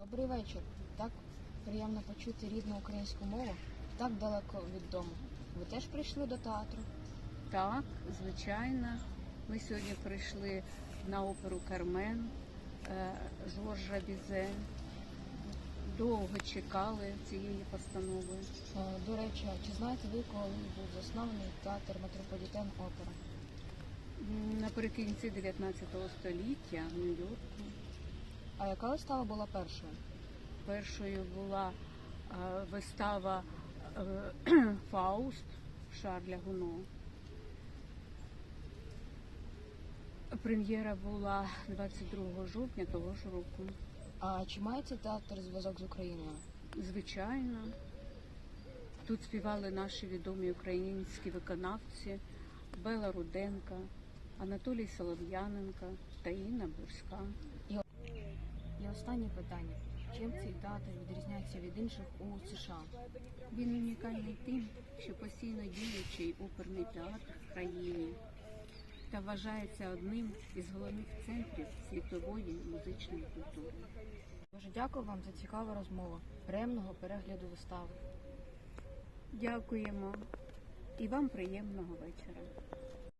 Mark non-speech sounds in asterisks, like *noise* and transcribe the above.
Добрий вечір. Так приємно почути рідну українську мову так далеко від дому. Ви теж прийшли до театру? Так, звичайно. Ми сьогодні прийшли на оперу Кармен е, Жоржа Бізе. Довго чекали цієї постанови. Е, До речі, чи знаєте ви, коли був заснований театр Метрополітен Опера? Наприкінці 19 століття в Нью-Йорку А яка вистава була першою? першою була е, вистава е, *clears throat* Фауст Шарля Гуно. Прем'єра була 22 жовтня того ж року. А чи має цей театр зв'язок з Україною? Звичайно. Тут співали наші відомі українські виконавці Бела Руденка, Анатолій Солов'яненко та Інна Бурська. І останнє питання: чим цей театр відрізняється від інших у США? Він унікальний тим, що постійно діючий оперний театр в країні та вважається одним із головних центрів світової музичної культури. Дуже дякую вам за цікаву розмову. Приємного перегляду вистави. Дякуємо і вам приємного вечора.